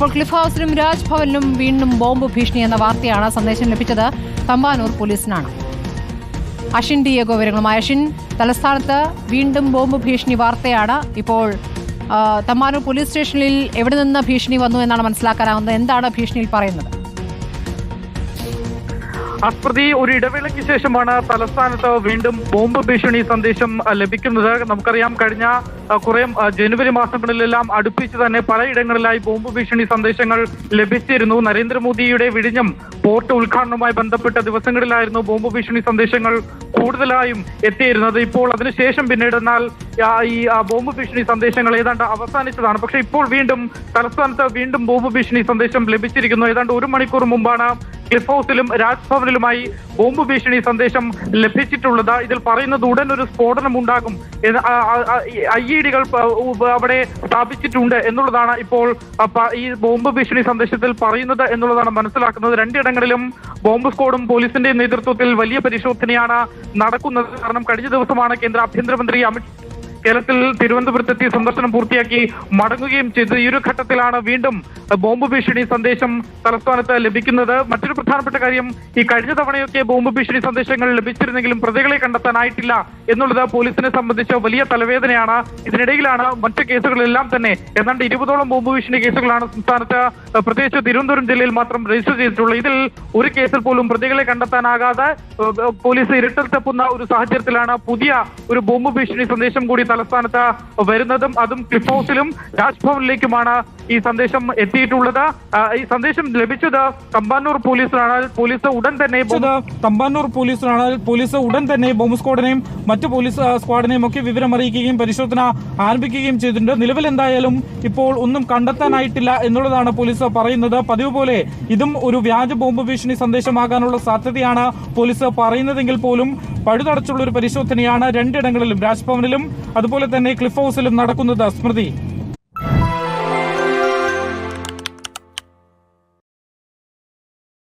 ഇപ്പോൾ ക്ലിഫ് ഹൗസിലും രാജ്ഭവനിലും വീണ്ടും ബോംബ് ഭീഷണി എന്ന വാർത്തയാണ് സന്ദേശം ലഭിച്ചത് തമ്പാനൂർ പോലീസിനാണ്. അഷിൻ ഡിയേഗോ വിവരങ്ങളുമായി അഷിൻ തലസ്ഥാനത്ത് വീണ്ടും ബോംബ് ഭീഷണി വാർത്തയാണ്. ഇപ്പോൾ തമ്പാനൂർ പോലീസ് സ്റ്റേഷനിൽ എവിടെ നിന്ന് ഭീഷണി വന്നു എന്നാണ് മനസ്സിലാക്കാനാവുന്നത് എന്താണ് ഭീഷണിയിൽ പറയുന്നത്? അസ്പ്രതി ഒരു ഇടവേളയ്ക്ക് ശേഷമാണ് തലസ്ഥാനത്ത് വീണ്ടും ബോംബ് ഭീഷണി സന്ദേശം ലഭിക്കുന്നത്. നമുക്കറിയാം കഴിഞ്ഞ കുറേ ജനുവരി മാസങ്ങളിലെല്ലാം അടുപ്പിച്ച് തന്നെ പലയിടങ്ങളിലായി ബോംബ് ഭീഷണി സന്ദേശങ്ങൾ ലഭിച്ചിരുന്നു. നരേന്ദ്രമോദിയുടെ വിഴിഞ്ഞം പോർട്ട് ഉദ്ഘാടനവുമായി ബന്ധപ്പെട്ട ദിവസങ്ങളിലായിരുന്നു ബോംബ് ഭീഷണി സന്ദേശങ്ങൾ കൂടുതലായും എത്തിയിരുന്നത്. ഇപ്പോൾ അതിനുശേഷം പിന്നീട് എന്നാൽ ഈ ബോംബ് ഭീഷണി സന്ദേശങ്ങൾ ഏതാണ്ട് അവസാനിച്ചതാണ്. പക്ഷേ ഇപ്പോൾ വീണ്ടും തലസ്ഥാനത്ത് വീണ്ടും ബോംബ് ഭീഷണി സന്ദേശം ലഭിച്ചിരിക്കുന്നു. ഏതാണ്ട് ഒരു മണിക്കൂർ മുമ്പാണ് ക്ലിഫ് ഹൗസിലും രാജ്ഭവനിലുമായി ബോംബ് ഭീഷണി സന്ദേശം ലഭിച്ചിട്ടുള്ളത് ഇതിൽ പറയുന്നത് ഉടൻ ഒരു സ്ഫോടനം ഉണ്ടാകും ഐ ഇ ഡികൾ അവിടെ സ്ഥാപിച്ചിട്ടുണ്ട് എന്നുള്ളതാണ് ഇപ്പോൾ ഈ ബോംബ് ഭീഷണി സന്ദേശത്തിൽ പറയുന്നത് എന്നുള്ളതാണ് മനസ്സിലാക്കുന്നത്. രണ്ടിടങ്ങളിലും ബോംബ് സ്ക്വാഡും പോലീസിന്റെ നേതൃത്വത്തിൽ വലിയ പരിശോധനയാണ് നടക്കുന്നത്. കാരണം കഴിഞ്ഞ ദിവസമാണ് കേന്ദ്ര ആഭ്യന്തരമന്ത്രി അമിത് കേരളത്തിൽ തിരുവനന്തപുരത്തെത്തി സന്ദർശനം പൂർത്തിയാക്കി മടങ്ങുകയും ചെയ്തു ഈ ഒരു ഘട്ടത്തിലാണ് വീണ്ടും ബോംബ് ഭീഷണി സന്ദേശം തലസ്ഥാനത്ത് ലഭിക്കുന്നത്. മറ്റൊരു പ്രധാനപ്പെട്ട കാര്യം ഈ കഴിഞ്ഞ തവണയൊക്കെ ബോംബ് ഭീഷണി സന്ദേശങ്ങൾ ലഭിച്ചിരുന്നെങ്കിലും പ്രതികളെ കണ്ടെത്താനായിട്ടില്ല എന്നുള്ളത് പോലീസിനെ സംബന്ധിച്ച വലിയ തലവേദനയാണ്. ഇതിനിടയിലാണ് മറ്റു കേസുകളെല്ലാം തന്നെ. ഏതാണ്ട് ഇരുപതോളം ബോംബ് ഭീഷണി കേസുകളാണ് സംസ്ഥാനത്ത് പ്രത്യേകിച്ച് തിരുവനന്തപുരം ജില്ലയിൽ മാത്രം രജിസ്റ്റർ ചെയ്തിട്ടുള്ളത്. ഇതിൽ ഒരു കേസിൽ പോലും പ്രതികളെ കണ്ടെത്താനാകാതെ പോലീസ് ഇരുട്ടിൽ തപ്പുന്ന ഒരു സാഹചര്യത്തിലാണ് പുതിയ ഒരു ബോംബ് ഭീഷണി സന്ദേശം കൂടി തലസ്ഥാനത്ത് വരുന്നതും അതും ക്ലിഫ് ഹൗസിലും രാജ്ഭവനിലേക്കുമാണ് ഈ സന്ദേശം എത്തിയിട്ടുള്ളത്. ഈ സന്ദേശം ലഭിച്ചത് തമ്പാനൂർ പോലീസിനാണ്. പോലീസ് ഉടൻ തന്നെ തമ്പാനൂർ പോലീസിനാണ്. പോലീസ് ഉടൻ തന്നെ ബോംബ് സ്ക്വാഡിനെയും മറ്റ് പോലീസ് സ്ക്വാഡിനെയും ഒക്കെ വിവരം അറിയിക്കുകയും പരിശോധന ആരംഭിക്കുകയും ചെയ്തിട്ടുണ്ട്. നിലവിൽ എന്തായാലും ഇപ്പോൾ ഒന്നും കണ്ടെത്താനായിട്ടില്ല എന്നുള്ളതാണ് പോലീസ് പറയുന്നത്. പതിവ് പോലെ ഇതും ഒരു വ്യാജ ബോംബ് ഭീഷണി സന്ദേശമാകാനുള്ള സാധ്യതയാണ് പോലീസ് പറയുന്നതെങ്കിൽ പോലും പഴുതടച്ചുള്ള ഒരു പരിശോധനയാണ് രണ്ടിടങ്ങളിലും രാജ്ഭവനിലും അതുപോലെ തന്നെ ക്ലിഫ് ഹൗസിലും നടക്കുന്നത് സ്മൃതി.